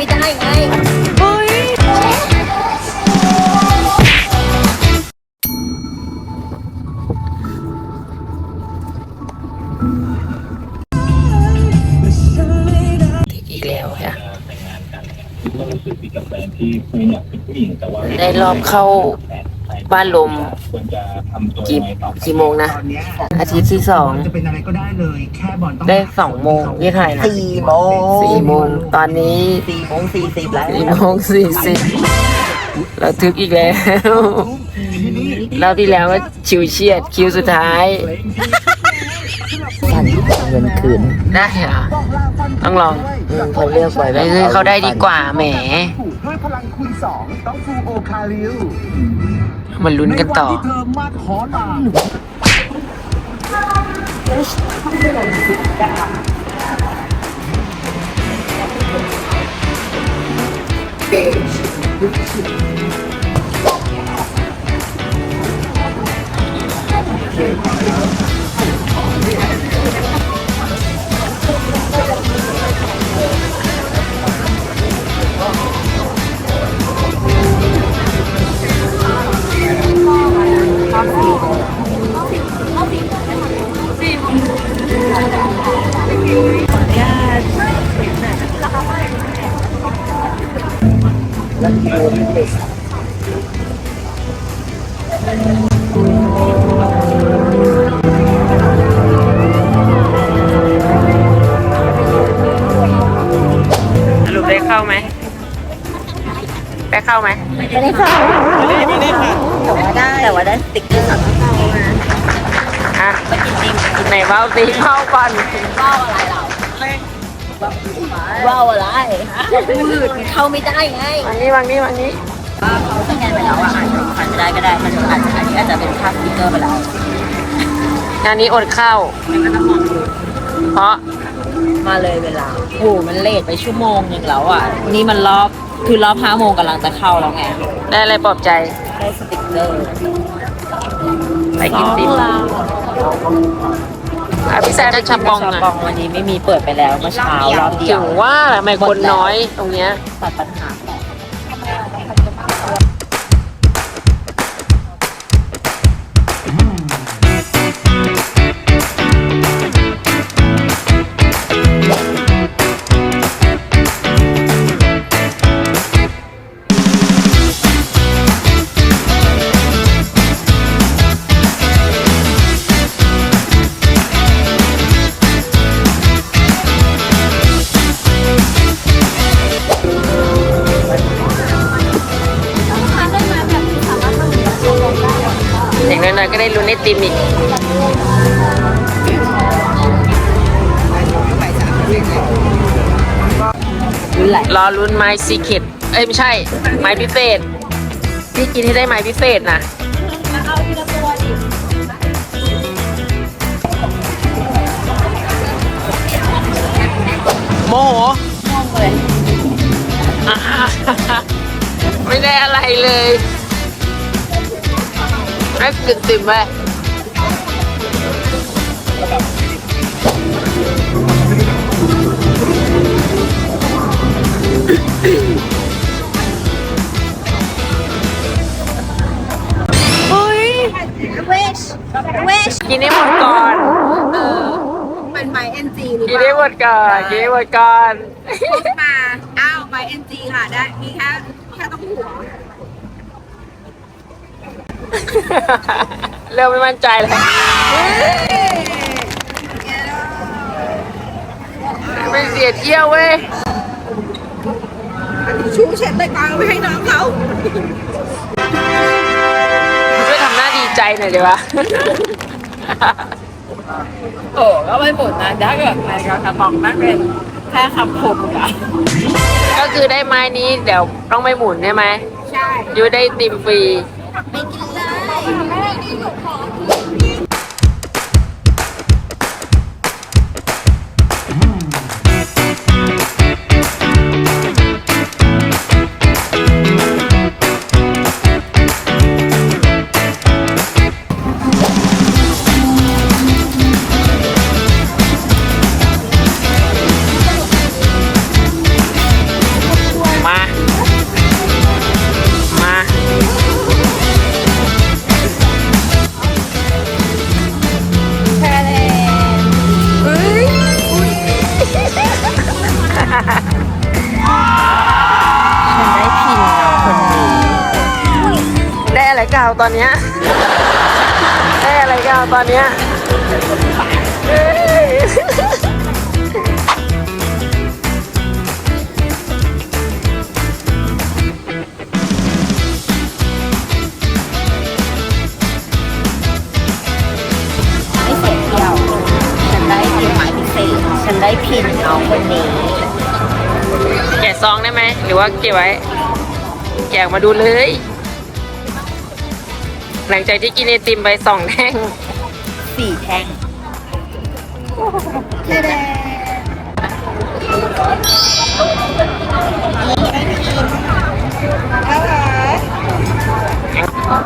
ไม่ได้ไงเฮ้ยอีกแล้วค่ะแต่งงานกันก็รู้สึกดีกับแฟนที่ไม่อยากเป็นผู้หญิงแต่ว่าได้รอบเข้า บ้านลม ควรจะทำตัวกี่ยังไงต่อไปกี่โมงนะ ตอนเนี้ยอาทิตย์ที่สอง จะเป็นอะไรก็ได้เลยแค่บอลต้องได้สองโมงที่ไทยนะสี่โมง สี่โมงตอนนี้ สี่โมงสี่สิบแล้วสี่โมงสี่สิบเราทึกอีกแล้ว เราที่แล้วว่าชิวเชียดคิวสุดท้าย สั่นเงินคืนได้เหรอต้องลองเขาเลือกไว้ไปซื้อเขาได้ดีกว่าแหมด้วย พลังคูณสองต้องฟูโอคาริลมันลุ้นกันต่อใวัที่เธอมาขอลาส เข้าไหมได้เข้าไหมไม่ได้เข้าแต่ว่าได้แต่ว่าได้สติ๊กเกอร์สองเข้ามาอะไหนเบ้าตีเข้าก่อนว้าวอะไรเราว้าวอะไรมืดเข้าไม่ได้ไงวางนี้วางนี้วางนี้เขาสแกนไปแล้วอะอาจจะผ่านไม่ได้ก็ได้มันอาจจะอันนี้อาจจะเป็นภาพสติ๊กเกอร์ไปแล้วงานนี้อดเข้า เพราะมาเลยเวลาโอ้มันเลทไปชั่วโมงหนึ่งแล้วอะ นี่มันรอบคือรอบห้าโมงกำลังจะเข้าแล้วไง ได้อะไรปลอบใจ ได้สติ๊กเกอร์ไปกินติมอะพี่แซมได้ชับปองชาอะบองวันนี้ไม่มีเปิดไปแล้วเมื่อเช้ารอบเดียถึวงว่าทำไมคนน้อยตรงเนี้ย ตัดปัญหาอย่างน้อยๆก็ได้ลุ้นไอติมอีกรุ่นไหลรอลุ้นไม้ซีเ e ตเอ้ยไม่ใช่ ไม้พิเศษ พี่กินให้ได้ไม้พิเศษนะโมโหอ่าไม่ได้อะไรเลย ไอ้กึ่งติ่มไปเฮ้ยเวชเวชกินให้หมดก่อนเป็นไมเอ็นจีหรือกินเปให้ล่าหมดก่อนกินให้หมดก่อนมาอ้าวไมเอ็นจีค่ะได้มีแค่แค่ต้องหัว เริ่มไม่มั่นใจแล้วไม่เสียเที่ยวเว้ยชูเช็ดเลยกลางไปให้น้องเขาช่วยทำหน้าดีใจหน่อยดีวะโอ้ก็ไม่หมดนะถ้าเกิดในกระป๋องนั่นเป็นแค่คำคมอะก็คือได้ไม้นี้เดี๋ยวต้องไม่หมุนใช่ไหมใช่ยูได้ติมฟรี ไม่กินเลยไม่ได้หยุดขอ เอาตอนเนี้ยได้อะไรก็เอาตอนเนี้ยเอ้ยไม่เสียเที่ยว ฉันได้พินหมายพิเศษ ฉันได้พินน้องคนนี้ แกะซองได้ไหมหรือว่าเก็บไว้ แกะออกมาดูเลย หลังจากที่กินไอติมไปสองแท่งสี่แท่ง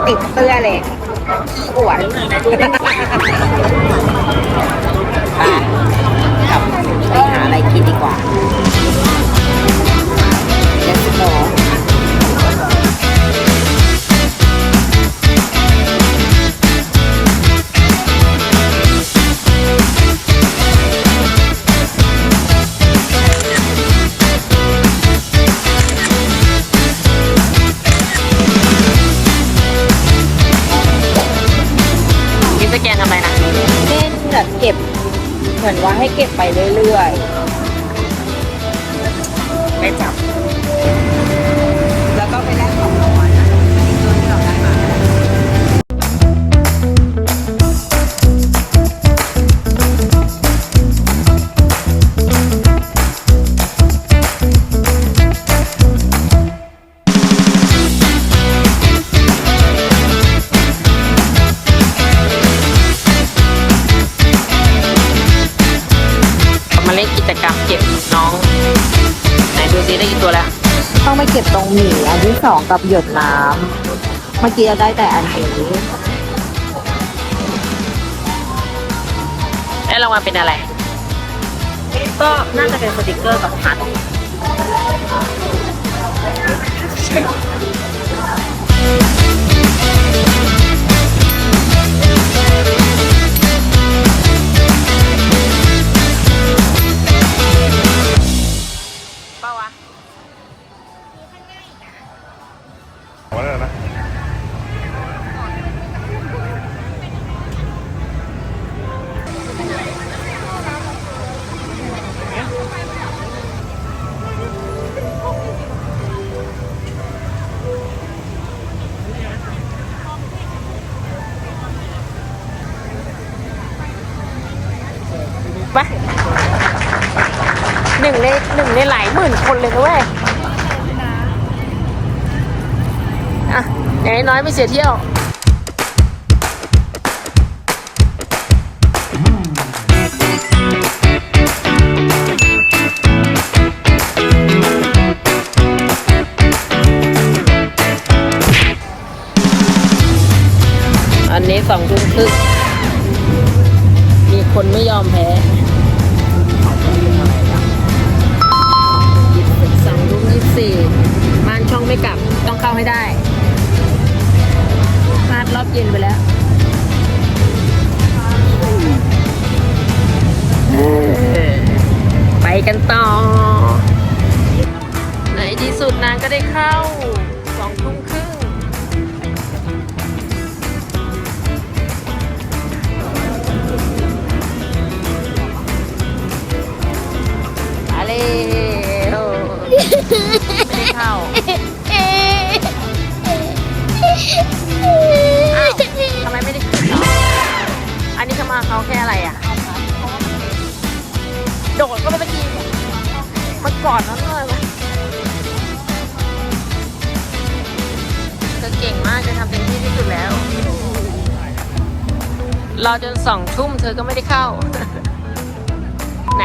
ติดเสื้อเลยขี้อวดไปกลับไปหาอะไรกินดีกว่าเดี๋ยวสิโน ว่าให้เก็บไปเรื่อยๆ สองกับหยดน้ำเมื่อกี้เราได้แต่อันนี้ได้รางวัลเป็นอะไร ก็น่าจะเป็นสติกเกอร์กับพัด คนเลยนะเว้ยอะอย่างน้อยไม่เสียเที่ยวอันนี้สองทุ่มครึ่งมีคนไม่ยอมแพ้ 24ม่านช่องไม่กลับต้องเข้าให้ได้พลาดรอบเย็นไปแล้วไปกันต่อในที่สุดนางก็ได้เข้า เข้าอ้าวทำไมไม่ได้ขึ้นเหรออันนี้เขามาเขาแค่อะไรอะ โดดก็ไม่ตะกี้มันก่อนนั้นเลยมั้ยเธอเก่งมากเธอทำเต็มที่ที่สุดแล้ว รอจนสองทุ่มเธอก็ไม่ได้เข้า ไหน